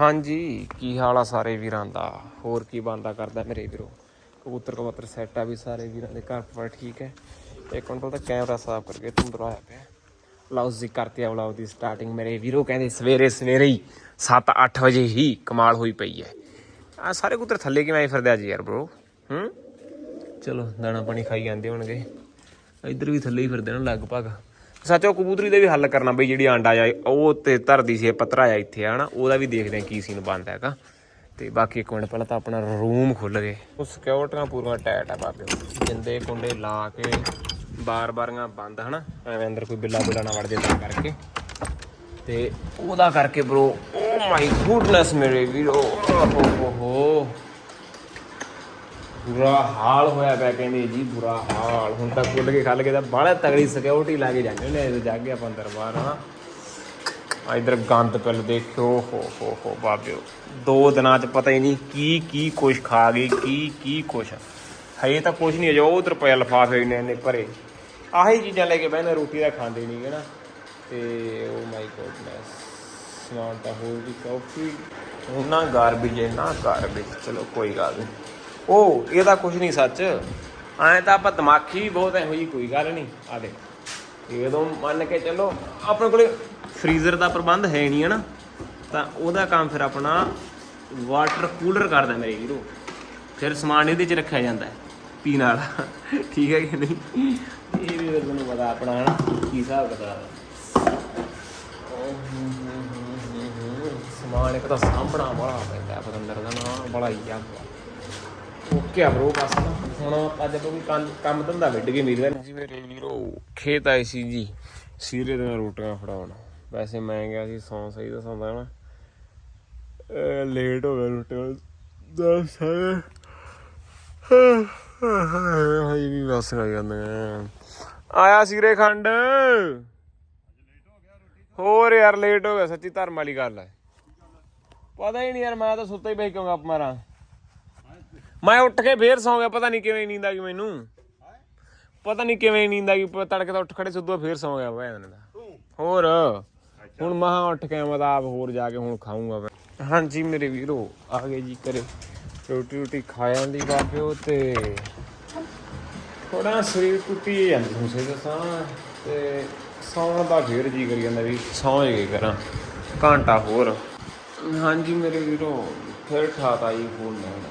ਹਾਂਜੀ, ਕੀ ਹਾਲ ਆ ਸਾਰੇ ਵੀਰਾਂ ਦਾ? ਹੋਰ ਕੀ ਬੰਦਾ ਕਰਦਾ ਮੇਰੇ ਵੀਰੋ? ਕਬੂਤਰ ਕਬੂਤਰ ਸੈੱਟ ਆ ਵੀ ਸਾਰੇ ਵੀਰਾਂ ਦੇ, ਘਰ ਪਰ ਠੀਕ ਹੈ? ਇੱਕ ਮਿੰਟ ਉਹਦਾ ਕੈਮਰਾ ਸਾਫ਼ ਕਰਕੇ ਤੁੰਦਰ ਆਇਆ ਪਿਆ। ਲਓ ਜੀ ਕਰਤੇ ਆ ਵਲੌਗ ਦੀ ਸਟਾਰਟਿੰਗ ਮੇਰੇ ਵੀਰੋ ਕਹਿੰਦੇ ਸਵੇਰੇ ਸਵੇਰੇ ਹੀ 7-8 ਵਜੇ ਹੀ ਕਮਾਲ ਹੋਈ ਪਈ ਹੈ। ਆ ਸਾਰੇ ਕਬੂਤਰ ਥੱਲੇ ਕਿਵੇਂ ਆਏ ਫਿਰਦੇ ਆ ਜੀ ਯਾਰ ਬ్రో ਹੂੰ? ਚਲੋ, ਦਾਣਾ ਪਾਣੀ ਖਾਈ ਜਾਂਦੇ ਹੋਣਗੇ। ਇੱਧਰ ਵੀ ਥੱਲੇ ਹੀ ਫਿਰਦੇ ਨੇ ਲਗਭਗ। ਸੱਚੋ ਕਬੂਤਰੀ ਦਾ ਵੀ ਹੱਲ ਕਰਨਾ ਬਈ ਜਿਹੜੀ ਆਂਡਾ ਜਾਏ ਉਹ ਤੇ ਧਰਦੀ ਸੀ, ਇਹ ਪਤਰਾ ਆ ਇੱਥੇ ਆ ਹਨਾ ਉਹਦਾ ਵੀ ਦੇਖਦੇ ਆ ਕੀ ਸੀਨ ਬਣਦਾ ਹੈਗਾ। ਤੇ ਬਾਕੀ ਇੱਕ ਮਿੰਟ ਪਹਿਲਾਂ ਤਾਂ ਆਪਣਾ ਰੂਮ ਖੁੱਲ ਗਏ ਉਹ ਸਿਕਿਉਰਟੀਆਂ ਪੂਰੀਆਂ ਟਾਈਟ ਆ ਬਾਬੇ। ਜਿੰਦੇ ਕੁੰਡੇ ਲਾ ਕੇ ਬਾਰ-ਬਾਰੀਆਂ ਬੰਦ, ਹਨਾ? ਐਵੇਂ ਅੰਦਰ ਕੋਈ ਬਿੱਲਾ ਬਿੱਲਾ ਨਾ ਵੜ ਜੇ ਤਾਂ ਕਰਕੇ। ਤੇ ਉਹਦਾ ਕਰਕੇ ਬ్రో ਓ ਮਾਈ ਗੁੱਡਨੈਸ ਮੇਰੇ ਵੀਰੋ ਓ ਹੋ ਹੋ ਬੁਰਾ ਹਾਲ ਹੋਇਆ ਪਿਆ ਕਹਿੰਦੇ ਜੀ, ਬੁਰਾ ਹਾਲ। ਹੁਣ ਤਾਂ ਖੁੱਲ ਕੇ ਖੱਲ ਕੇ ਤਾਂ ਬਾਹਲਾ ਤਗੜੀ ਸਿਕਿਉਰਿਟੀ ਲਾ ਕੇ ਜਾਂਦੇ ਨੇ ਇਹ ਜਾ ਕੇ ਆਪਾਂ ਅੰਦਰ ਬਾਹਰ ਹਾਂ ਆ ਇਧਰ ਗੰਦ ਪਿਲ ਦੇਖਿਓ, ਹੋ ਹੋ ਹੋ, ਬਾਬਿਓ। ਦੋ ਦਿਨਾਂ ਚ ਪਤਾ ਹੀ ਨਹੀਂ ਕੀ ਕੀ ਕੁਛ ਖਾ ਗਈ ਕੀ ਕੀ ਕੁਛ। ਹਜੇ ਤਾਂ ਕੁਛ ਨਹੀਂ ਅਜੇ ਉਹ ਉਧਰ ਪਿਆ ਲਫਾਫੇ ਇੰਨੇ ਇੰਨੇ ਭਰੇ। ਆਹੀ ਚੀਜ਼ਾਂ ਲੈ ਕੇ ਬਹਿੰਦੇ ਰੋਟੀ ਦਾ ਖਾਂਦੇ ਨਹੀਂ ਗੇ ਨਾ ਤੇ ਓ ਮਾਈ ਗੋਡਨੈਸ ਸਮਾਨ ਤਾਂ ਹੋਰ ਵੀ ਕਾਫੀ। ਉਹਨਾਂ ਗਾਰਬੇਜ ਹੈ, ਨਾ ਗਾਰਬੇਜ ਚਲੋ ਕੋਈ ਗੱਲ ਨਹੀਂ ਉਹ ਇਹਦਾ ਕੁਝ ਨਹੀਂ ਸੱਚ। ਐਂ ਤਾਂ ਆਪਾਂ ਦਿਮਾਗੀ ਬਹੁਤ ਇਹੋ ਜੀ ਕੋਈ ਗੱਲ ਨਹੀਂ। ਆ ਦੇ ਜਦੋਂ ਮੰਨ ਕੇ ਚੱਲੋ, ਆਪਣੇ ਕੋਲੇ ਫ੍ਰੀਜ਼ਰ ਦਾ ਪ੍ਰਬੰਧ ਹੈ ਨਹੀਂ ਹੈ ਨਾ, ਤਾਂ ਉਹਦਾ ਕੰਮ ਫਿਰ ਆਪਣਾ ਵਾਟਰ ਕੂਲਰ ਕਰਦਾ ਮੇਰੇ ਵੀਰੋ। ਫਿਰ ਸਮਾਨ ਇਹਦੇ ਚ ਰੱਖਿਆ ਜਾਂਦਾ ਹੈ, ਪੀਣ ਵਾਲਾ। ਠੀਕ ਹੈ ਕਿ ਨਹੀਂ? ਇਹ ਵੀ ਫਿਰ ਤੁਹਾਨੂੰ ਪਤਾ ਆਪਣਾ ਹੈ ਨਾ ਕੀ ਹਿਸਾਬ ਕਿਤਾਬ ਹੈ। ਸਮਾਨ ਇੱਕ ਤਾਂ ਸਾਂਭਣਾ ਬੜਾ ਪੈਂਦਾ ਪਤੰਦਰ ਦਾ ਨਾ ਬੜਾ ਹੀ ਆ। ਓਕੇ ਆ ਬ్రో ਬਸ ਨਾ ਹੁਣ ਅੱਜ ਆਪਾਂ ਕੋਈ ਕੰਮ- ਕੰਮ ਧੰਦਾ ਵਿੱਢ ਕੇ ਮਿਲਦਾ ਜੀ ਮੇਰੇ ਵੀਰੋ, ਖੇਤ ਆਏ ਸੀ ਜੀ, ਸੀਰੇ ਦੀਆਂ ਰੋਟੀਆਂ ਫੜਾਉਣ। ਵੈਸੇ ਮੈਂ ਗਿਆ ਸੀ, ਸੌਂ ਸਹੀ ਦਾ ਸੌਂਦਾ ਨਾ ਲੇਟ ਹੋ ਗਿਆ ਰੋਟੀਆਂ। ਦਾ ਸਾਰੇ ਹਾਈ ਵੀ ਬਸ ਕਰ ਜਾਂਦੇ ਆਇਆ ਸੀਰੇ ਖੰਡ। ਹੋਰ ਯਾਰ ਲੇਟ ਹੋ ਗਿਆ, ਸੱਚੀ ਧਰਮ ਵਾਲੀ ਗੱਲ ਹੈ ਪਤਾ ਹੀ ਨਹੀਂ ਯਾਰ, ਮੈਂ ਤਾਂ ਸੁੱਤਾ ਹੀ ਬਹਿ ਕਿਉਂ ਗੱਪ ਮਾਰਾਂ ਮੈਂ ਉੱਠ ਕੇ ਫੇਰ ਸੌਂ ਗਿਆ, ਪਤਾ ਨਹੀਂ ਕਿਵੇਂ ਨੀਂਦ ਆ ਗਈ ਮੈਨੂੰ। ਪਤਾ ਨਹੀਂ ਕਿਵੇਂ ਨੀਂਦ ਆ ਗਈ, ਪ- ਤੜਕੇ ਤਾਂ ਉੱਠ ਖੜੇ ਸਿੱਧੂ ਫੇਰ ਸੌਂ ਗਿਆ ਵਾ ਦਾ। ਹੋਰ, ਹੁਣ ਮਹਾ ਉੱਠ ਕੇ ਮੈਂ ਤਾਂ ਆਪ ਹੋਰ ਜਾ ਕੇ ਹੁਣ ਖਾਊਂਗਾ ਮੈਂ। ਹਾਂਜੀ ਮੇਰੇ ਵੀਰੋ, ਆ ਗਏ ਜੀ ਕਰੇ ਰੋਟੀ ਰੋਟੀ ਖਾ ਜਾਂਦੀ ਬਾਬਿਓ ਤੇ ਥੋੜਾ ਸਰੀਰ ਟੁੱਟੀ ਜਾਂਦਾ ਹੁਣ ਸੇ ਦੱਸਾਂ। ਤੇ ਸੌਣ ਦਾ ਫੇਰ ਜੀ ਕਰੀ ਜਾਂਦਾ ਵੀ ਸੌਂ ਹੀ ਕਰਾਂ ਘੰਟਾ ਹੋਰ। ਹਾਂਜੀ ਮੇਰੇ ਵੀਰੋ, ਫਿਰ ਠਾਤਾ ਜੀ ਫੋਨ ਲੈਣਾ।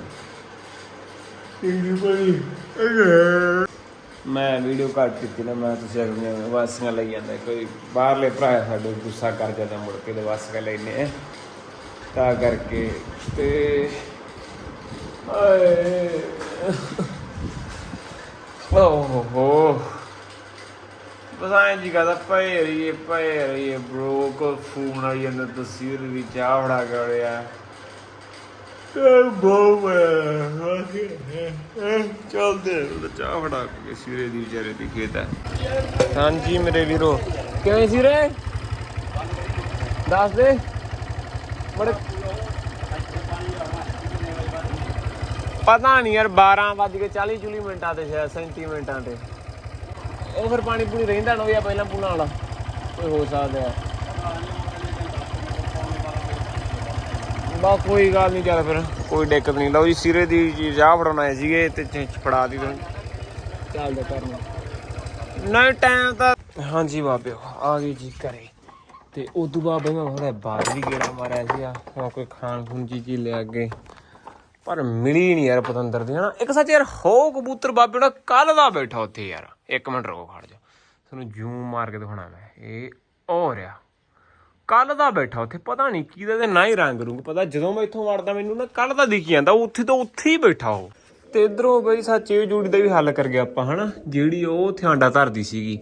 ਮੈਂ ਵੀਡੀਓ ਕੱਟ ਕੀਤੀ ਨਾ, ਮੈਂ ਤੁਸੀਂ ਅਗਲੀਆਂ ਵਾਸੀਆਂ ਲਈ ਜਾਂਦਾ। ਕੋਈ ਬਾਹਰਲੇ ਭਰਾ ਸਾਡੇ, ਗੁੱਸਾ ਕਰ ਜਾਂਦਾ ਮੁੜ ਕੇ ਦੇ ਵਾਸੀਆਂ ਲੈਨੇ ਤਾਂ ਕਰਕੇ ਤੇ ਆਏ ਓਹ। ਹੋ ਬਸ ਜੀ ਕਹਦਾ ਪਏ ਰਹੀਏ ਪਏ ਰਹੀਏ ਬ్రో ਕੋ ਫੋਨ ਆਈ ਜਾਂਦਾ, ਤਸਵੀਰ ਦੀ ਚਾਹ ਫੜਾ ਕੇ ਚੱਲਦੇ ਆ, ਚਾਹ ਫੜਾ ਕੇ ਸਿਰੇ ਦੀ ਵਿਚਾਰੇ ਦੀ ਖੇਤ ਹਾਂਜੀ ਮੇਰੇ ਵੀਰੋ। ਕਿਵੇਂ ਸਿਰੇ? ਦੱਸ ਦੇ। ਬੜੇ ਪਤਾ ਨਹੀਂ ਯਾਰ 12 ਵੱਜ ਕੇ 40 ਚੁਲੀ ਮਿੰਟਾਂ ਤੇ ਸ਼ਾਇਦ 37 ਮਿੰਟਾਂ ਤੇ। ਉਹ ਫਿਰ ਪਾਣੀ ਪੂਣੀ ਰਹਿੰਦਾ ਨਾ ਜਾਂ ਪਹਿਲਾਂ ਪੂਣਾ ਵਾਲਾ। ਕੋਈ ਹੋ ਸਕਦਾ। ਹੈ ਬਾ ਕੋਈ ਗੱਲ ਨਹੀਂ ਚੱਲ ਫਿਰ। ਕੋਈ ਦਿੱਕਤ ਨਹੀਂ ਲਓ ਜੀ ਸਿਰੇ ਦੀ ਜੀ ਫੜਾਉਣ ਆਏ ਸੀਗੇ ਤੇ ਫੜਾ ਦੀ ਤੁਹਾਨੂੰ। ਚੱਲਦਾ ਕਰਨਾ। ਨਹੀਂ ਟਾਈਮ ਤਾਂ ਹਾਂਜੀ ਬਾਬਿਓ ਆ ਗਈ ਜੀ ਘਰੇ। ਤੇ ਉਦੋਂ ਬਾਅਦ ਬਈ ਮੈਂ ਉਹਦਾ ਬਾਹਰ ਵੀ ਗੇੜਾ ਮਾਰਿਆ ਸੀ ਆ ਹੁਣ ਕੋਈ ਖਾਣ ਖੂਨ ਚੀਜ਼ ਹੀ ਲੈ ਅੱਗੇ। ਪਰ ਮਿਲੀ ਨਹੀਂ ਯਾਰ ਪਤੰਦਰ ਦੀ ਹਨਾ? ਇੱਕ ਸੱਚ ਯਾਰ ਹੋ ਕਬੂਤਰ ਬਾਬੇ ਦਾ ਕੱਲ ਦਾ ਬੈਠਾ ਉੱਥੇ ਯਾਰ। ਇੱਕ ਮਿੰਟ ਰੁਕੋ ਖੜ ਜਾ। ਤੁਹਾਨੂੰ ਜੂਮ ਮਾਰ ਕੇ ਦਿਖਾਉਣਾ ਮੈਂ। ਇਹ ਹੋ ਰਿਹਾ। ਕੱਲ ਦਾ ਬੈਠਾ ਉੱਥੇ, ਪਤਾ ਨਹੀਂ ਕਿਹਦਾ ਤੇ ਨਾ ਹੀ ਰੰਗ ਰੂੰਗ, ਪਤਾ ਜਦੋਂ ਮੈਂ ਇੱਥੋਂ ਵੜਦਾ ਮੈਨੂੰ ਨਾ ਕੱਲ ਦਾ ਦਿਖੀ ਜਾਂਦਾ, ਉੱਥੇ ਤੋਂ ਉੱਥੇ ਹੀ ਬੈਠਾ ਉਹ। ਤੇ ਇਧਰੋਂ ਬਈ ਸੱਚੇ ਜੋੜੀ ਦਾ ਵੀ ਹੱਲ ਕਰ ਗਿਆ ਆਪਾਂ, ਹਨਾ? ਜਿਹੜੀ ਉਹ ਉੱਥੇ ਆਂਡਾ ਧਰਦੀ ਸੀਗੀ,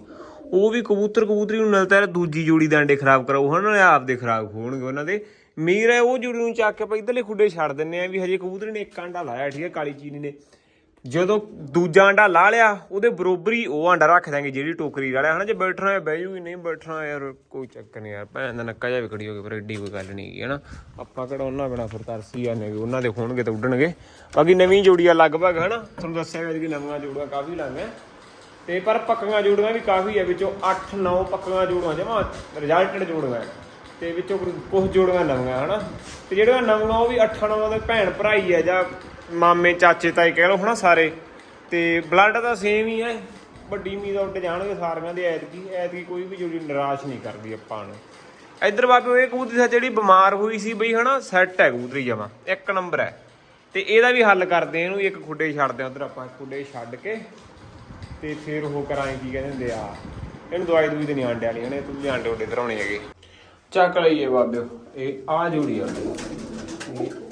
ਉਹ ਵੀ ਕਬੂਤਰ ਕਬੂਤਰੀ ਨੂੰ ਨਲਤਾ ਦੂਜੀ ਜੋੜੀ ਦੇ ਆਂਡੇ ਖਰਾਬ ਕਰਾਉ ਹਨਾ? ਆਪ ਦੇ ਖਰਾਬ ਹੋਣਗੇ ਉਹਨਾਂ ਦੇ। ਮੀਰ ਹੈ ਉਹ ਜੋੜੀ ਨੂੰ ਚੱਕ ਕੇ ਆਪਾਂ ਇਧਰਲੇ ਖੁੱਡੇ ਛੱਡ ਦਿੰਨੇ ਆ ਵੀ ਹਜੇ ਕਬੂਤਰੀ ਨੇ ਇੱਕ ਆਂਡਾ ਲਾਇਆ, ਠੀਕ ਹੈ, ਕਾਲੀ ਚੀਨੀ ਨੇ। ਜਦੋਂ ਦੂਜਾ ਆਂਡਾ ਲਾ ਲਿਆ, ਉਹਦੇ ਬਰੋਬਰ ਹੀ ਉਹ ਆਂਡਾ ਰੱਖ ਦਾਂਗੇ ਜਿਹੜੀ ਟੋਕਰੀ ਵਾਲਿਆ। ਹਨਾ, ਜੇ ਬੈਠਣਾ ਹੈ ਬਹਿ ਜੂਗੀ, ਨਹੀਂ ਬੈਠਣਾ ਯਾਰ, ਕੋਈ ਚੱਕਰ ਨਹੀਂ ਯਾਰ, ਭੈਣ ਦਾ ਨੱਕਾ ਜਾ ਵੀ ਖੜੀ ਹੋ ਗਈ ਪਰ ਐਡੀ ਕੋਈ ਗੱਲ ਨਹੀਂ ਹੈਗੀ, ਹਨਾ। ਆਪਾਂ ਕਿਹੜਾ ਉਹਨਾਂ ਬਿਨਾ ਫਿਰ ਤਰਸੀ ਜਾਂਦੇ ਵੀ ਉਹਨਾਂ ਦੇ ਹੋਣਗੇ ਤਾਂ ਉੱਡਣਗੇ। ਬਾਕੀ ਨਵੀਂ ਜੋੜੀ ਆ ਲਗਭਗ, ਹਨਾ, ਤੁਹਾਨੂੰ ਦੱਸਿਆ ਗਿਆ ਕਿ ਨਵੀਆਂ ਜੋੜੀਆਂ ਕਾਫੀ ਲਾਂਗੇ ਤੇ ਪਰ ਪੱਕੀਆਂ ਜੋੜੀਆਂ ਵੀ ਕਾਫੀ ਹੈ ਵਿੱਚੋਂ 8-9 ਪੱਕੀਆਂ ਜੋੜੀਆਂ, ਜਮਾ ਰਿਜ਼ਲਟਡ ਜੋੜੀਆਂ। ਹੈ। ਤੇ ਵਿੱਚੋਂ ਕੁਝ- ਕੁਝ ਜੋੜੀਆਂ ਨਵੀਆਂ, ਹਨਾ। ਤੇ ਜਿਹੜਾ ਨਵਾਂ ਉਹ ਵੀ 8-9 ਦੇ ਭੈਣ ਭਰਾਈ ਹੀ ਆ, ਜਾਂ ਮਾਮੇ, ਚਾਚੇ, ਤਾਏ ਕਹਿ ਲਓ ਹਨਾ ਸਾਰੇ। ਤੇ ਬਲੱਡ ਤਾਂ ਸੇਮ ਹੀ ਹੈ ਵੱਡੀ ਉਮੀਦ ਉੱਡ ਜਾਣਗੇ ਸਾਰਿਆਂ ਦੇ, ਐਤਕੀ ਐਤਕੀ ਕੋਈ ਵੀ ਜੁੜੀ ਨਿਰਾਸ਼ ਨਹੀਂ ਕਰਦੀ ਆਪਾਂ ਨੂੰ। ਇੱਧਰ ਬਾਬੇ ਇਹ ਕਬੂਤਰੀ ਸੀ ਜਿਹੜੀ ਬਿਮਾਰ ਹੋਈ ਸੀ ਬਈ ਹਨਾ ਸੈੱਟ ਹੈ ਕਬੂਤਰੀ ਜਮਾ, ਇੱਕ ਨੰਬਰ ਹੈ। ਤੇ ਇਹਦਾ ਵੀ ਹੱਲ ਕਰਦੇ ਇਹਨੂੰ, ਇੱਕ ਖੁੱਡੇ ਛੱਡਦੇ ਆ, ਉਧਰ ਆਪਾਂ ਖੁੱਡੇ ਛੱਡ ਕੇ, ਤੇ ਫਿਰ ਉਹ ਕਰਾਂਗੇ ਕੀ ਕਹਿੰਦੇ ਹੁੰਦੇ ਆ, ਇਹਨੂੰ ਦਵਾਈ ਦੂਈ ਤੇ ਨਹੀਂ ਆਂਡੇ ਵਾਲੀ ਹਨੇ ਤੂੰ ਵੀ ਆਂਡੇ ਉੱਡੇ ਧਰਾਉਣੇ ਹੈਗੇ। ਚੱਕ ਲਈਏ ਬਾਬਿਓ, ਇਹ ਆ ਜੋੜੀ ਆ।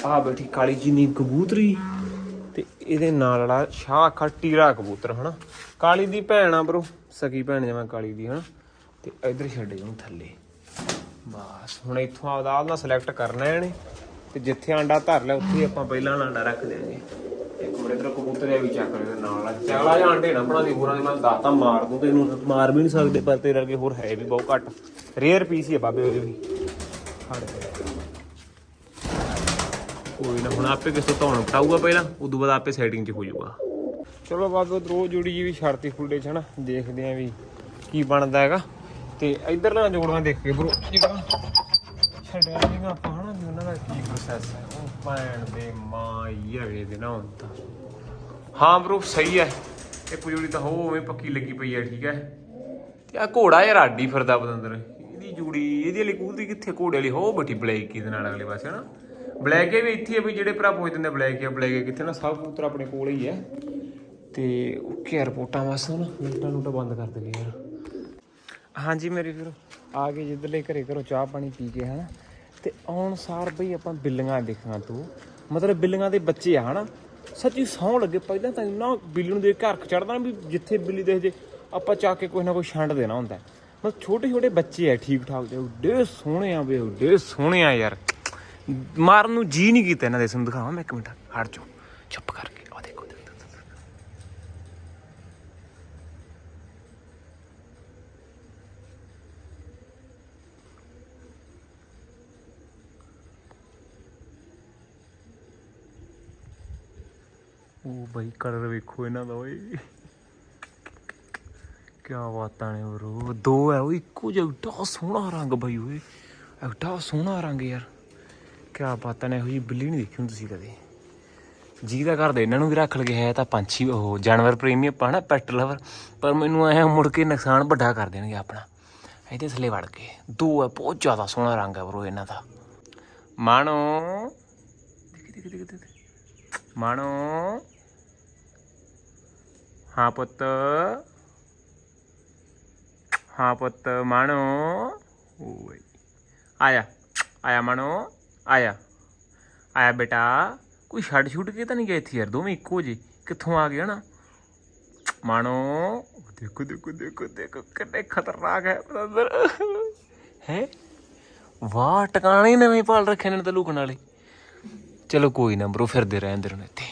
ਆ ਬੈਠੀ ਕਾਲੀ ਜਿੰਨੀ ਕਬੂਤਰੀ। ਤੇ ਇਹਦੇ ਨਾਲ ਵਾਲਾ ਸ਼ਾਹ ਅੱਖਾਂ ਟੀਰਾ ਕਬੂਤਰ, ਹਨਾ? ਕਾਲੀ ਦੀ ਭੈਣ ਆ ਬਰੋ, ਸਕੀ ਭੈਣ ਜਿਵੇਂ ਕਾਲੀ ਦੀ, ਹਨਾ? ਤੇ ਇਧਰ ਛੱਡੇ ਉਹਨੂੰ ਥੱਲੇ। ਬਸ, ਹੁਣ ਇੱਥੋਂ ਆਪਦਾ ਆਪਦਾ ਸਿਲੈਕਟ ਕਰਨਾ ਇਹਨੇ। ਤੇ ਜਿੱਥੇ ਆਂਡਾ ਧਰ ਲਿਆ, ਉੱਥੇ ਆਪਾਂ ਪਹਿਲਾਂ ਆਂਡਾ ਰੱਖ ਦੇਾਂਗੇ ਇੱਕ ਮਿੰਟ ਇਧਰ ਕਬੂਤਰ ਇਹ ਵੀ ਚੱਕ ਲੈ ਨਾਲ ਚਗਲਾ ਜਾਂ ਆਂਡੇ ਨਾ ਬਣਾ ਦੀ ਹੋਰਾਂ ਦੇ ਮੈਂ ਦਾਤਾ ਮਾਰ ਦੂੰ ਤੇ ਇਹਨੂੰ ਮਾਰ ਵੀ ਨਹੀਂ ਸਕਦੇ, ਪਰ ਤੇਰੇ ਵਰਗੇ ਹੋਰ ਹੈ ਵੀ ਬਹੁਤ ਘੱਟ। ਰੇਅਰ ਪੀਸ ਹੀ ਆ ਬਾਬੇ ਉਹਦੇ ਵੀ। ਫੜ ਕੋਈ ਨਾ, ਹੁਣ ਆਪੇ ਕਿਸੇ ਤੋਂ ਧੌਣ ਪਟਾਊਗਾ ਪਹਿਲਾਂ, ਉਦੋਂ ਬਾਅਦ ਆਪੇ ਸੈਟਿੰਗ 'ਚ ਹੋ ਜਾਊਗਾ ਚਲੋ ਬਾਬੇ ਉਧਰੋਂ ਜੁੜੀ ਜੀ ਵੀ ਛੱਡਤੀ ਫੁੱਲੇ 'ਚ ਹਨਾ, ਦੇਖਦੇ ਆਂ ਵੀ ਕੀ ਬਣਦਾ ਹੈਗਾ। ਤੇ ਇਧਰ ਨਾ ਜੋੜਾਂ ਦੇਖ ਕੇ ਬਰੋ ਜਿਹੜਾ ਛੱਡਿਆ ਸੀਗਾ ਆਪਾਂ ਹਨਾ, ਵੀ ਉਹਨਾਂ ਦਾ ਕੀ ਪ੍ਰੋਸੈਸ ਹੈ। ਉਹ ਭੈਣ ਦੇ ਮਾਂ ਯਰੇ ਦੇ ਨਾ ਹੁਣ ਹਾਂ ਬਰੋ, ਸਹੀ ਹੈ। ਇਹ ਪੂਰੀ ਤਾਂ ਹੋ ਪੱਕੀ ਲੱਗੀ ਪਈ ਹੈ, ਠੀਕ ਹੈ। ਤੇ ਆ ਘੋੜਾ ਯਾਰ ਆਡੀ ਫਿਰਦਾ ਬਦੰਦਰ ਇਹਦੀ ਜੂੜੀ, ਇਹਦੀ ਵਾਲੀ ਕੂਦੀ ਕਿੱਥੇ ਘੋੜੇ ਵਾਲੀ? ਹੋ ਬੈਠੀ ਬਲੈਕ ਕੀ ਦੇ ਨਾਲ ਅਗਲੇ ਪਾਸੇ ਹਨਾ। ਬਲੈਕ ਵੀ ਇੱਥੇ ਆ ਵੀ ਜਿਹੜੇ ਭਰਾ ਪੁੱਛ ਦਿੰਦੇ ਬਲੈਕ ਆ, ਬਲੈਕ ਕਿੱਥੇ ਨਾ ਸਭ ਕਬੂਤਰ ਆਪਣੇ ਕੋਲ ਹੀ ਹੈ ਤੇ ਓਕੇ ਰਿਪੋਰਟਾਂ ਵਾਸਤੇ ਨਾ ਮਿੰਟਾਂ ਨੂੰ ਤਾਂ ਬੰਦ ਕਰ ਦਗੇ ਯਾਰ ਹਾਂਜੀ ਮੇਰੇ ਵੀਰੋ, ਆ ਕੇ ਜਿੱਦਲੇ ਘਰੇ, ਘਰੋਂ ਚਾਹ ਪਾਣੀ ਪੀ ਕੇ, ਹਨਾ। ਤੇ ਆਉਣ ਸਾਰ ਬਈ ਆਪਾਂ ਬਿੱਲੀਆਂ ਦੇਖਾਂ ਤੂੰ। ਮਤਲਬ ਬਿੱਲੀਆਂ ਦੇ ਬੱਚੇ ਆ, ਹਨਾ। ਸੱਚੀ ਸੌਂ ਲੱਗੇ, ਪਹਿਲਾਂ ਤਾਂ ਇੰਨਾ ਬਿੱਲੀ ਨੂੰ ਦੇ ਘਰ ਹਰਖ ਚੜਦਾ ਨਾ ਵੀ ਜਿੱਥੇ ਬਿੱਲੀ ਦੇਖ ਜੇ, ਆਪਾਂ ਚਾ ਕੇ ਕੋਈ ਨਾ ਕੋਈ ਛੰਡ ਦੇਣਾ ਹੁੰਦਾ। ਮਤਲਬ ਛੋਟੇ ਛੋਟੇ ਬੱਚੇ ਆ ਠੀਕ ਠਾਕ ਦੇ ਉੱਡੇ ਸੋਹਣੇ ਆ ਵੇ ਉੱਡੇ ਸੋਹਣੇ ਆ ਯਾਰ। ਮਾਰਨ ਨੂੰ ਜੀ ਨਹੀਂ ਕੀਤਾ ਇਹਨਾਂ ਦੇ ਸਾਨੂੰ ਦਿਖਾਵਾਂ ਮੈਂ ਇੱਕ ਮਿੰਟ, ਹਟ ਜਾ ਚੁੱਪ ਕਰਕੇ। ਆ ਦੇਖੋ ਉਹ ਬਾਈ ਕਲਰ ਵੇਖੋ ਇਹਨਾਂ ਦਾ, ਓਏ। ਕੀ ਬਾਤਾਂ ਨੇ ਬਰੋ ਦੋ ਹੈ, ਉਹ ਇੱਕੋ ਜਿਹਾ ਏਡਾ ਸੋਹਣਾ ਰੰਗ ਬਾਈ, ਓਏ। ਏਡਾ ਸੋਹਣਾ ਰੰਗ, ਯਾਰ। ਕਿਆ ਬਾਤਾਂ ਨੇ ਇਹੋ ਜਿਹੀ ਬਿੱਲੀ ਨਹੀਂ ਦੇਖੀ ਹੁਣ ਤੁਸੀਂ ਕਦੇ। ਜੀ ਦਾ ਘਰ ਕਰਦੇ ਇਹਨਾਂ ਨੂੰ ਵੀ ਰੱਖ ਲਗੇ, ਹੈ ਤਾਂ ਪੰਛੀ, ਉਹ ਜਾਨਵਰ ਪ੍ਰੇਮੀ ਆਪਾਂ ਨਾ ਪੈਟ ਲਵਰ ਪਰ ਮੈਨੂੰ ਐ ਮੁੜ ਕੇ ਨੁਕਸਾਨ ਵੱਡਾ ਕਰ ਦੇਣਗੇ ਆਪਣਾ। ਇਹਦੇ ਥੱਲੇ ਵੜ ਕੇ ਦੋ ਹੈ ਬਹੁਤ ਜ਼ਿਆਦਾ ਸੋਹਣਾ ਰੰਗ ਹੈ ਬਰੋ, ਇਹਨਾਂ ਦਾ। ਮਾਣੋ। ਦੇਖ। ਮਾਣੋ। ਹਾਂ ਪੁੱਤ। ਹਾਂ ਪੁੱਤ, ਮਾਣੋ। ਓਏ। ਆਇਆ। ਆਇਆ, ਮਾਣੋ। ਆਇਆ। ਆਇਆ ਬੇਟਾ, ਕੋਈ ਛੱਡ ਛੁੱਟ ਕੇ ਤਾਂ ਨਹੀਂ ਗਏ ਇੱਥੇ ਯਾਰ, ਦੋਵੇਂ ਇੱਕੋ ਜੇ ਕਿੱਥੋਂ ਆ ਗਏ ਨਾ ਮਾਣੋ, ਦੇਖੋ ਦੇਖੋ ਦੇਖੋ ਦੇਖੋ, ਕਿੰਨੇ ਖਤਰਨਾਕ ਹੈ ਬ੍ਰਦਰ ਹੈ? ਵਾਹ, ਟਿਕਾਣੇ ਨਵੇਂ ਪਾਲ ਰੱਖੇ ਨੇ ਤਾਂ ਲੁਕਣ ਵਾਲੇ। ਚਲੋ ਕੋਈ ਨਾ ਬਰੋ, ਫਿਰਦੇ ਰਹਿੰਦੇ ਰਹਿਣ ਇੱਥੇ।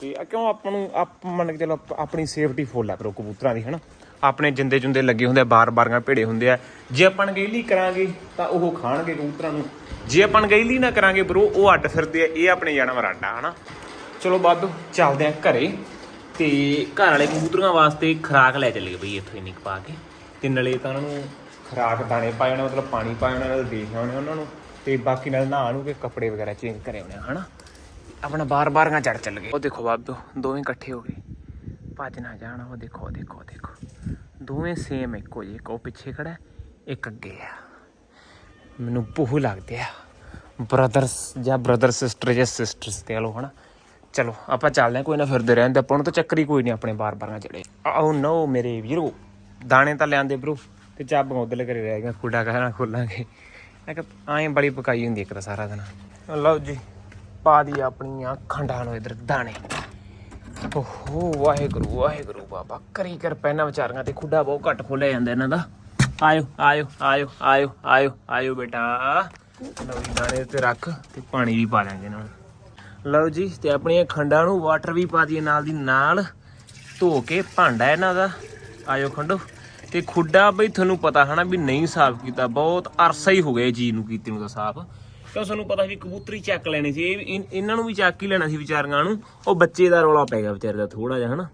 ਤੇ ਕਿਉਂ ਆਪਾਂ ਨੂੰ, ਆਪ ਮੰਨ ਕੇ ਚਲੋ ਆਪਣੀ ਸੇਫਟੀ ਫੁੱਲ ਆ ਕਰੋ ਕਬੂਤਰਾਂ ਦੀ, ਹਨਾ? ਆਪਣੇ ਜਿੰਦੇ ਜੁੰਦੇ ਲੱਗੇ ਹੁੰਦੇ ਆ ਬਾਰ-ਬਾਰੀਆਂ ਭੇੜੇ ਹੁੰਦੇ ਆ। ਜੇ ਆਪਾਂ ਨਗੇਲੀ ਕਰਾਂਗੇ ਤਾਂ ਉਹ ਖਾਣਗੇ ਕਬੂਤਰਾਂ ਨੂੰ। ਜੇ ਆਪਾਂ ਨਗੇਲੀ ਨਾ ਕਰਾਂਗੇ ਬਰੋ ਉਹ ਅੱਡ ਫਿਰਦੇ ਆ ਇਹ ਆਪਣੇ ਜਾਨਵਰ ਅੱਡਾ ਹਨਾ? ਚਲੋ ਬਾਬੂ ਚੱਲਦੇ ਆ ਘਰੇ। ਤੇ ਘਰ ਵਾਲੇ ਕਬੂਤਰਾਂ ਵਾਸਤੇ ਖਰਾਕ ਲੈ ਚੱਲੇ ਬਈ ਇੱਥੋਂ ਇੰਨੀ ਕੁ ਪਾ ਕੇ। ਤੇ ਨਲੇ ਤਾਂ ਉਹਨਾਂ ਨੂੰ ਖਰਾਕ ਦਾਣੇ ਪਾਏ ਹੋਣੇ ਮਤਲਬ ਪਾਣੀ ਪਾਏ ਹੋਣੇ ਨਾਲ ਦੇਖ ਆਉਣੇ ਉਹਨਾਂ ਨੂੰ। ਤੇ ਬਾਕੀ ਨਾਲ ਨਹਾ ਨੂੰ ਕੇ ਕੱਪੜੇ ਵਗੈਰਾ ਚੇਂਜ ਕਰੇ ਆਉਣੇ ਆ, ਹਨਾ? ਆਪਣਾ ਬਾਰ-ਬਾਰੀਆਂ ਚੜ ਚੱਲ ਗਏ। ਉਹ ਦੇਖੋ ਬਾਬੂ ਦੋਵੇਂ ਇਕੱਠੇ ਹੋ ਗਏ। ਭੱਜ ਨਾ ਜਾਣ ਉਹ ਦੇਖੋ ਦੇਖੋ ਦੇਖੋ। ਦੋਵੇਂ ਸੇਮ ਇੱਕੋ ਜਿਹੇ ਉਹ ਪਿੱਛੇ ਖੜਾ ਇੱਕ ਅੱਗੇ ਆ। ਮੈਨੂੰ ਪੂਹ ਲੱਗਦੇ ਆ। ਬ੍ਰਦਰਸ ਜਾਂ ਬ੍ਰਦਰ ਸਿਸਟਰ ਜਾਂ ਸਿਸਟਰਸ ਤੇ ਲੋ ਹਨਾ? ਚਲੋ ਆਪਾਂ ਚੱਲਦੇ ਹਾਂ ਕੋਈ ਨਾ ਫਿਰਦੇ ਰਹਿੰਦੇ ਆਪਾਂ ਨੂੰ ਤਾਂ ਚੱਕਰੀ ਕੋਈ ਨਹੀਂ ਆਪਣੇ ਬਾਰ-ਬਾਰੀਆਂ ਚੜੇ ਆਓ ਨੋ ਮੇਰੇ ਵੀਰੋ ਦਾਣੇ ਤਾਂ ਲਿਆਂਦੇ ਬ్రో ਤੇ ਚਾਬਾਂ ਉਧਰਲੇ ਘਰੇ ਰਹਿ ਗਈਆਂ ਖੁੱਡਾ ਕਹਿਣਾ ਖੋਲਾਂਗੇ। ਇੱਕ ਐਂ ਬੜੀ ਪਕਾਈ ਹੁੰਦੀ ਇੱਕ ਤਾਂ ਸਾਰਾ ਦਿਨ। ਲਓ ਜੀ ਪਾ ਦੀ ਆਪਣੀਆਂ ਖੰਡਾਂ ਨੂੰ ਇਧਰ ਦਾਣੇ। ਓਹੋ, ਵਾਹਿਗੁਰੂ ਵਾਹਿਗੁਰੂ ਬਾਬਾ, ਕਰੀ ਕਰ ਪੈਣਾ ਵਿਚਾਰੀਆਂ ਤੇ, ਖੁੱਡਾ ਬਹੁਤ ਘੱਟ ਖੋਲਿਆ ਜਾਂਦਾ ਇਹਨਾਂ ਦਾ। ਆਇਓ ਆਇਓ ਆਇਓ ਆਇਓ ਆਇਓ ਆਇਓ ਬੇਟਾ। ਲਓ ਦਾਣੇ ਤੇ ਰੱਖ ਤੇ ਪਾਣੀ ਵੀ ਪਾ ਲਾਂਗੇ ਨਾਲ। ਲਓ ਜੀ, ਤੇ ਆਪਣੀਆਂ ਖੰਡਾਂ ਨੂੰ ਵਾਟਰ ਵੀ ਪਾ ਦਈਏ ਨਾਲ ਦੀ ਨਾਲ। ਧੋ ਕੇ ਭਾਂਡਾ ਇਹਨਾਂ ਦਾ। ਆਇਓ ਖੰਡੋ। ਤੇ ਖੁੱਡਾ ਬਈ, ਤੁਹਾਨੂੰ ਪਤਾ ਹਨਾ ਵੀ ਨਹੀਂ ਸਾਫ਼ ਕੀਤਾ। ਬਹੁਤ ਅਰਸਾ ਹੀ ਹੋ ਗਿਆ ਇਹ ਚੀਜ਼ ਨੂੰ ਕੀਤੇ ਨੂੰ ਤਾਂ ਸਾਫ਼। ਕਿਉਂ ਸਾਨੂੰ ਪਤਾ ਵੀ ਕਬੂਤਰੀ ਚੱਕ ਲੈਣੀ ਸੀ। ਇਹ ਵੀ- ਇਹਨਾਂ ਨੂੰ ਵੀ ਚੱਕ ਹੀ ਲੈਣਾ ਸੀ ਵਿਚਾਰੀਆਂ ਨੂੰ। ਉਹ ਬੱਚੇ ਦਾ ਰੌਲਾ ਪੈ ਗਿਆ ਵਿਚਾਰੇ ਦਾ ਥੋੜਾ ਜਿਹਾ, ਹਨਾ?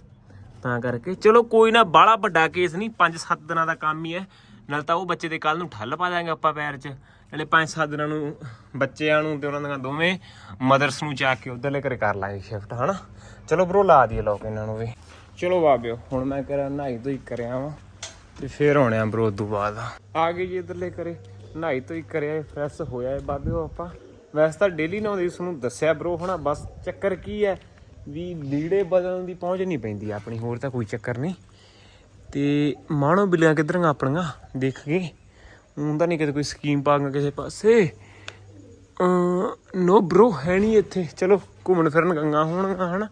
ਤਾਂ ਕਰਕੇ। ਚਲੋ ਕੋਈ ਨਾ ਬਾਲਾ ਵੱਡਾ ਕੇਸ ਨਹੀਂ 5-7 ਦਿਨਾਂ ਦਾ ਕੰਮ ਹੀ ਹੈ। ਨਾਲ ਤਾਂ ਉਹ ਬੱਚੇ ਦੇ ਕੱਲ ਨੂੰ ਠੱਲ ਪਾ ਦਾਂਗੇ ਆਪਾਂ ਪੈਰ 'ਚ। ਨਾਲੇ 5-7 ਦਿਨਾਂ ਨੂੰ ਬੱਚਿਆਂ ਨੂੰ ਤੇ ਉਹਨਾਂ ਦੀਆਂ ਦੋਵੇਂ ਮਦਰਸ ਨੂੰ ਜਾ ਕੇ ਉਧਰਲੇ ਘਰੇ ਕਰ ਲਾਂਗੇ ਸ਼ਿਫਟ ਹਨਾ? ਚਲੋ ਬ్రో ਲਾ ਦਈਏ ਲੋਕ ਇਹਨਾਂ ਨੂੰ ਵੀ। ਚਲੋ ਬਾਬਿਓ, ਹੁਣ ਮੈਂ ਕਰਾਂ ਨਹਾਈ ਧੋਈ ਕਰਿਆ ਵਾਂ ਤੇ ਫੇਰ ਆਉਣੇ ਆ ਬ్రో ਉਦੋਂ ਬਾਅਦ। ਆ ਗਏ ਜੀ ਇਧਰਲੇ ਘਰੇ। ਨਹਾਈ ਤੋਂ ਕਰਿਆ ਫਰੈਸ਼ ਹੋਇਆ ਹੈ ਬਾਬਿਓ ਆਪਾਂ। ਵੈਸੇ ਤਾਂ ਡੇਲੀ ਨਹਾਉਂਦੇ ਉਸ ਨੂੰ ਦੱਸਿਆ ਬ్రో ਹੁਣ, ਬਸ ਚੱਕਰ ਕੀ ਹੈ ਵੀ ਲੀੜੇ ਬਦਲਣ ਦੀ ਪਹੁੰਚ ਨਹੀਂ ਪੈਂਦੀ ਆਪਣੀ, ਹੋਰ ਤਾਂ ਕੋਈ ਚੱਕਰ ਨਹੀਂ। ਤੇ ਮਾਣੋ ਬਿੱਲੀਆਂ ਕਿੱਧਰਾਂ ਆਪਣੀਆਂ, ਦੇਖ ਕੇ। ਹੁਣ ਤਾਂ ਨਹੀਂ ਕਿਤੇ ਕੋਈ ਸਕੀਮ ਪਾਗਾ ਕਿਸੇ ਪਾਸੇ। ਨੋ ਬ్రో ਹੈ ਨਹੀਂ ਇੱਥੇ। ਚਲੋ, ਘੁੰਮਣ ਫਿਰਨ ਗੰਗਾ ਹੋਣਗਾ ਹਨਾ।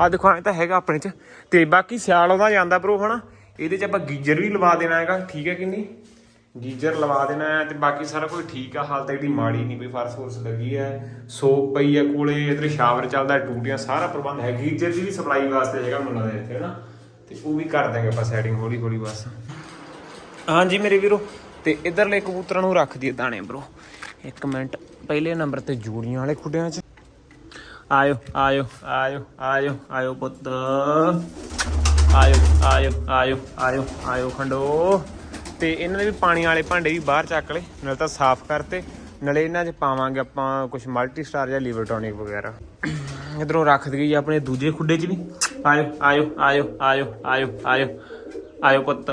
ਆ ਦੇਖੋ, ਐ ਤਾਂ ਹੈਗਾ ਆਪਣੇ ਚ। ਤੇ ਬਾਕੀ ਸਿਆਲ ਆਉਂਦਾ ਜਾਂਦਾ ਬ్రో ਹਨਾ। ਇਹਦੇ ਚ ਆਪਾਂ ਗੀਜਰ ਵੀ ਲਵਾ ਦੇਣਾ ਹੈਗਾ, ਠੀਕ ਹੈ ਕਿੰਨੀ ਗੀਜ਼ਰ ਲਵਾ ਦੇਣਾ ਹੈ ਤੇ ਬਾਕੀ ਸਾਰਾ ਕੁਝ ਠੀਕ ਆ, ਹਾਲ ਤੱਕ ਦੀ ਮਾੜੀ ਨਹੀਂ, ਕੋਈ ਫਰਸ ਫੁਰਸ ਲੱਗੀ ਹੈ। ਸੋਪ ਪਈ ਹੈ ਕੋਲੇ, ਇਧਰ ਸ਼ਾਵਰ ਚੱਲਦਾ ਟੂਟੀਆਂ ਸਾਰਾ ਪ੍ਰਬੰਧ ਹੈ। ਗੀਜ਼ਰ ਦੀ ਵੀ ਸਪਲਾਈ ਵਾਸਤੇ ਹੈਗਾ ਮੁੰਡਾ ਦੇ ਇੱਥੇ, ਹਨਾ? ਤੇ ਉਹ ਵੀ ਕਰ ਦਾਂਗੇ ਆਪਾਂ ਸੈਟਿੰਗ ਹੌਲੀ ਹੌਲੀ ਬਸ। ਹਾਂਜੀ ਮੇਰੇ ਵੀਰੋ, ਤੇ ਇਧਰਲੇ ਕਬੂਤਰਾਂ ਨੂੰ ਰੱਖ ਦਈਏ ਦਾਣੇ ਬਰੋ ਇੱਕ ਮਿੰਟ, ਪਹਿਲੇ ਨੰਬਰ ਤੇ ਜੋੜੀਆਂ ਵਾਲੇ ਖੁੱਡਿਆਂ 'ਚ। ਆਇਓ ਆਇਓ ਆਇਓ ਆਇਓ ਆਇਓ ਪੁੱਤ। ਆਇਓ ਆਇਓ ਆਇਓ ਆਇਓ ਆਇਓ ਖੰਡੋ। ਤੇ ਇਹਨਾਂ ਦੇ ਵੀ ਪਾਣੀ ਵਾਲੇ ਭਾਂਡੇ ਵੀ ਬਾਹਰ ਚੱਕ ਲਏ, ਨਾਲ ਤਾਂ ਸਾਫ਼ ਕਰਤੇ, ਨਾਲੇ ਇਹਨਾਂ 'ਚ ਪਾਵਾਂਗੇ ਆਪਾਂ ਕੁਝ ਮਲਟੀ ਸਟਾਰ ਜਾਂ ਲੀਵਰ ਟੌਨਿਕ ਵਗੈਰਾ। ਇਧਰੋਂ ਰੱਖ ਦਈਏ ਆਪਣੇ ਦੂਜੇ ਖੁੱਡੇ 'ਚ ਵੀ। ਆਇਓ ਆਇਓ ਆਇਓ ਆਇਓ ਆਇਓ ਆਇਓ ਆਇਓ ਪੁੱਤ।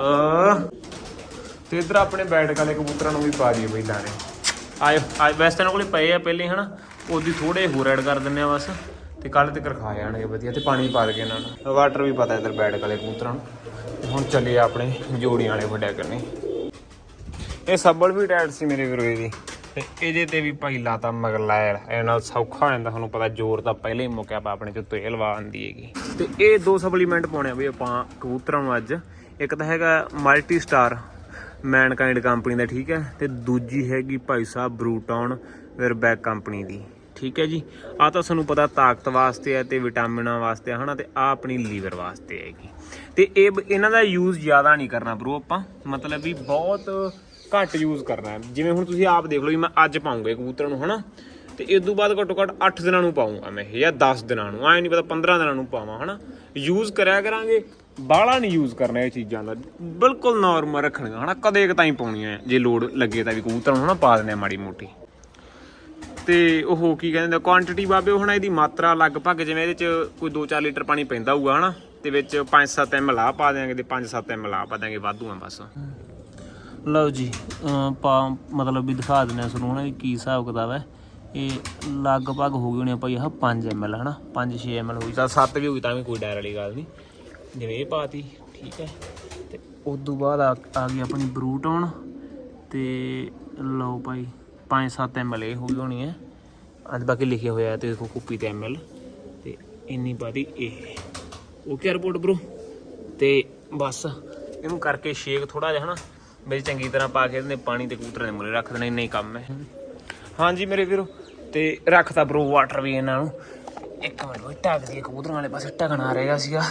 ਤੇ ਇਧਰ ਆਪਣੇ ਬੈਠਕ ਵਾਲੇ ਕਬੂਤਰਾਂ ਨੂੰ ਵੀ ਪਾ ਦਈਏ ਬਈ ਦਾਣੇ ਆਇਓ ਆ ਵੈਸੇ ਤਾਂ ਇਹਨਾਂ ਕੋਲੇ ਪਏ ਆ ਪਹਿਲੇ ਹਨਾ, ਉਹਦੀ ਥੋੜੇ ਹੋਰ ਐਡ ਕਰ ਦਿੰਨੇ ਆ ਬਸ। ਤੇ ਕੱਲ ਤੱਕ ਖਾ ਜਾਣਗੇ, ਵਧੀਆ, ਤੇ ਪਾਣੀ ਪਾ ਕੇ ਇਹਨਾਂ ਨੂੰ। ਵਾਟਰ ਵੀ ਪਤਾ ਇਧਰ ਬੈਠਕ ਵਾਲੇ ਕਬੂਤਰਾਂ ਨੂੰ। ਹੁਣ ਚੱਲੇ ਆਪਣੇ ਜੋੜੀਆਂ ਵਾਲੇ ਵੱਡਿਆ ਕਰਨੇ ਇਹ ਸੱਬਲ ਵੀ ਟਾਈਟ ਸੀ ਮੇਰੇ ਵੀਰੋ ਇਹਦੀ। ਤੇ ਇਹਦੇ ਤੇ ਵੀ ਭਾਈ ਲਾਤਾ ਮਗਰ ਲਾਇਆ ਇਹ ਨਾਲ ਸੌਖਾ ਹੋ ਜਾਂਦਾ, ਤੁਹਾਨੂੰ ਪਤਾ ਜ਼ੋਰ ਤਾਂ ਪਹਿਲੇ ਹੀ ਮੁੱਕਿਆ ਪਾ ਆਪਣੇ ਚ ਤੇਲ ਲਵਾ ਆਂਦੀ ਹੈਗੀ। ਤੇ ਇਹ ਦੋ ਸਪਲੀਮੈਂਟ ਪਾਉਣੇ ਆ ਵੀ ਆਪਾਂ, ਕਬੂਤਰਾਂ ਨੂੰ ਅੱਜ। ਇੱਕ ਤਾਂ ਹੈਗਾ ਮਲਟੀ ਸਟਾਰ ਮੈਨਕਾਈਂਡ ਕੰਪਨੀ ਦਾ, ਠੀਕ ਹੈ? ਤੇ ਦੂਜੀ ਹੈਗੀ ਭਾਈ ਸਾਹਿਬ ਬਰੂਟੌਨ ਵਿਰਬੈਕ ਕੰਪਨੀ ਦੀ, ਠੀਕ ਹੈ ਜੀ? ਆ ਤਾਂ ਤੁਹਾਨੂੰ ਪਤਾ ਤਾਕਤ ਵਾਸਤੇ ਹੈ ਤੇ ਵਿਟਾਮਿਨਾਂ ਵਾਸਤੇ ਹੈ ਹਨਾ? ਤੇ ਆ ਆਪਣੀ ਲੀਵਰ ਵਾਸਤੇ ਹੈਗੀ। ਤੇ ਇਹ ਬ- ਇਹਨਾਂ ਦਾ ਯੂਜ਼ ਜ਼ਿਆਦਾ ਨਹੀਂ ਕਰਨਾ ਬ్రో ਆਪਾਂ। ਮਤਲਬ ਵੀ ਬਹੁਤ ਘੱਟ ਯੂਜ਼ ਕਰਨਾ ਹੈ। ਜਿਵੇਂ ਹੁਣ ਤੁਸੀਂ ਆਪ ਦੇਖ ਲਓ ਵੀ ਮੈਂ ਅੱਜ ਪਾਉਂਗਾ ਕਬੂਤਰਾਂ ਨੂੰ, ਹਨਾ? ਤੇ ਇਸ ਤੋਂ ਬਾਅਦ ਘੱਟੋ ਘੱਟ 8 ਦਿਨਾਂ ਨੂੰ ਪਾਉਂਗਾ ਮੈਂ ਇਹ ਜਾਂ 10 ਦਿਨਾਂ ਨੂੰ। ਐ ਨਹੀਂ ਪਤਾ 15 ਦਿਨਾਂ ਨੂੰ ਪਾਵਾਂ, ਹਨਾ? ਯੂਜ਼ ਕਰਿਆ ਕਰਾਂਗੇ, ਬਾਹਲਾ ਨਹੀਂ ਯੂਜ਼ ਕਰਨਾ ਇਹ ਚੀਜ਼ਾਂ ਦਾ। ਬਿਲਕੁਲ ਨਾਰਮਲ ਰੱਖਣੀਆਂ, ਹਨਾ? ਕਦੇ ਤਾਂ ਹੀ ਪਾਉਣੀਆਂ ਜੇ ਲੋੜ ਲੱਗੇ ਤਾਂ ਵੀ ਕਬੂਤਰਾਂ ਨੂੰ, ਹਨਾ? ਪਾ ਦਿੰਦੇ ਆ ਮਾੜੀ ਮੋਟੀ। ਤੇ ਉਹ ਕੀ ਕਹਿੰਦੇ ਨੇ ਕੁਆਂਟੀਟੀ ਬਾਬੇ ਹੁਣ ਇਹਦੀ ਮਾਤਰਾ ਲਗਭਗ ਜਿਵੇਂ ਇਹਦੇ ਚ ਕੋਈ 2-4 ਲੀਟਰ ਪਾਣੀ ਪੈਂਦਾ ਹੋਊਗਾ, ਹਨਾ? ਤੇ ਵਿੱਚ 5-7 ml ਆ ਪਾ ਦਿਆਂਗੇ ਤੇ 5-7 ml ਆ ਪਾ ਦਿਆਂਗੇ ਵਾਧੂ ਆ ਬਸ। ਲਓ ਜੀ ਪਾ ਮਤਲਬ ਵੀ ਦਿਖਾ ਦਿੰਦੇ ਆ ਤੁਹਾਨੂੰ ਹੁਣ ਕੀ ਹਿਸਾਬ ਕਿਤਾਬ ਹੈ। ਇਹ ਲਗਭਗ ਹੋ ਗਏ ਹੋਣੇ ਆ ਭਾਈ ਆਹ 5 ml ਹਨਾ 5-6 ml ਹੋਈ ਤਾਂ 7 ਵੀ ਹੋਈ ਤਾਂ ਵੀ ਕੋਈ ਡਰ ਵਾਲੀ ਗੱਲ ਨਹੀਂ। ਜਿਵੇਂ ਇਹ ਪਾਤੀ, ਠੀਕ ਹੈ। ਤੇ ਉਸ ਤੋਂ ਬਾਅਦ ਆ ਆ ਗਈ ਆਪਣੀ ਬਰੂਟ ਆਉਣ ਤੇ ਲਓ ਭਾਈ 5-7 ml ਇਹ ਹੋਈ ਹੋਣੀ ਹੈ। ਅੱਜ ਬਾਕੀ ਲਿਖਿਆ ਹੋਇਆ ਹੈ ਤੇ ਦੇਖੋ ਕੁੱਪੀ ਤੇ ml ਤੇ ਇੰਨੀ ਪਾਤੀ ਇਹ। ਉਹ ਓਕੇ ਰਿਪੋਰਟ ਬ్రో ਤੇ ਬਸ, ਇਹਨੂੰ ਕਰਕੇ ਸ਼ੇਕ ਥੋੜਾ ਜਿਹਾ ਹਨਾ ਮੇਰੀ ਚੰਗੀ ਤਰ੍ਹਾਂ ਪਾ ਕੇ ਇਹਨੇ ਪਾਣੀ ਤੇ ਕਬੂਤਰਾਂ ਦੇ ਮੂਰੇ ਰੱਖ ਦੇਣਾ, ਇੰਨਾ ਹੀ ਕੰਮ ਹੈ। ਹਾਂਜੀ ਮੇਰੇ ਵੀਰੋ, ਤੇ ਰੱਖਤਾ ਬ్రో ਵਾਟਰ ਵੀ ਇਹਨਾਂ ਨੂੰ। ਇੱਕ ਮਿੰਟ ਉਹ ਢੱਕ ਦੀ ਕਬੂਤਰਾਂ ਵਾਲੇ ਪਾਸੇ, ਢਕਣਾ ਰਹੇਗਾ ਸੀਗਾ।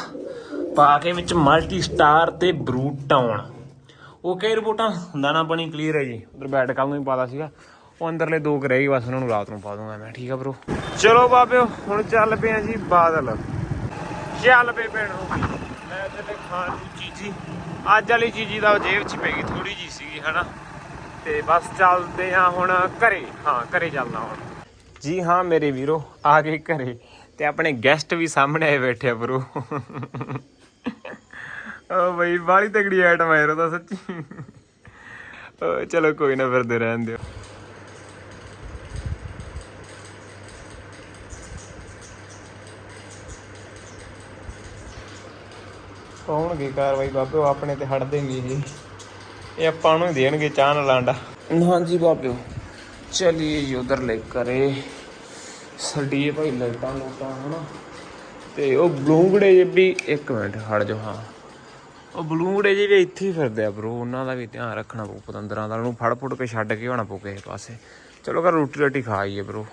ਪਾ ਕੇ ਵਿੱਚ ਮਲਟੀ ਸਟਾਰ ਤੇ ਬਰੂਟ ਟਾਉਣ ਓਕੇ ਰਿਪੋਰਟਾਂ, ਦਾਣਾ ਪਾਣੀ ਕਲੀਅਰ ਹੈ ਜੀ। ਉਧਰ ਬੈਟ ਕੱਲ ਨੂੰ ਹੀ ਪਾਦਾ ਸੀਗਾ। ਉਹ ਅੰਦਰਲੇ ਦੋ ਕੁ ਰਹਿ ਬਸ ਉਹਨਾਂ ਨੂੰ ਰਾਤ ਨੂੰ ਪਾ ਦੂੰਗਾ ਮੈਂ, ਠੀਕ ਆ ਬ్రో ਚਲੋ ਬਾਬਿਓ, ਹੁਣ ਚੱਲ ਪਿਆ ਜੀ ਬਾਦਲ। ਚੱਲ ਪਏ ਭੈਣੋ ਮੈਂ ਤੇ ਖਾਣ ਦੀ ਚੀਜ਼ੀ, ਅੱਜ ਵਾਲੀ ਚੀਜ਼ੀ ਦਾ ਜੇਬ 'ਚ ਪੈ ਗਈ ਥੋੜੀ ਜੀ ਸੀਗੀ, ਹਨਾ। ਤੇ ਬਸ ਚੱਲਦੇ ਆ ਹੁਣ ਘਰੇ। ਹਾਂ, ਘਰੇ ਚੱਲਣਾ ਹੁਣ। ਜੀ ਹਾਂ, ਮੇਰੇ ਵੀਰੋ, ਆ ਗਏ ਘਰੇ। ਤੇ ਆਪਣੇ ਗੈਸਟ ਵੀ ਸਾਹਮਣੇ ਆਏ ਬੈਠੇ ਆ ਬ్రో ਓ ਬਈ ਬਾਲੀ ਤਗੜੀ ਆਈਟਮ ਆਇਰੋ ਤਾਂ ਸੱਚੀ। ਚਲੋ, ਕੋਈ ਨਾ, ਫਿਰਦੇ ਰਹਿਣ ਦਿਓ। ਪਾਉਣਗੇ ਕਾਰਵਾਈ ਬਾਬਿਓ, ਆਪਣੇ ਤੇ ਹਟਦੇ ਨਹੀਂ ਇਹ। ਇਹ ਆਪਾਂ ਨੂੰ ਦੇਣਗੇ ਚਾਹ ਨਾਲ ਆਂਡਾ ਹਾਂਜੀ ਬਾਬਿਓ, ਚਲਿਏ ਜੀ ਉਧਰ ਲੈ ਕਰੇ ਸੜੀਏ ਭਾਈ ਲਾਈਟਾਂ ਲੋਟਾਂ, ਹਨਾ। ਤੇ ਉਹ ਬਲੂੰਗੜੇ ਜੇ ਵੀ, ਇੱਕ ਮਿੰਟ, ਹਟ ਜਾਓ, ਹਾਂ। ਉਹ ਬਲੂੰਗੜੇ ਜੇ ਵੀ ਇੱਥੇ ਹੀ ਫਿਰਦੇ ਆ ਬ్రో ਉਹਨਾਂ ਦਾ ਵੀ ਧਿਆਨ ਰੱਖਣਾ ਪਊ, ਪਤੰਦਰਾਂ ਦਾ। ਉਹਨੂੰ ਫੜ ਫੁੜ ਕੇ ਛੱਡ ਕੇ ਹੋਣਾ ਪਊ ਕਿਸੇ ਪਾਸੇ। ਚਲੋ ਘਰ ਰੋਟੀ ਰਾਟੀ ਖਾ ਆਈਏ ਬ్రో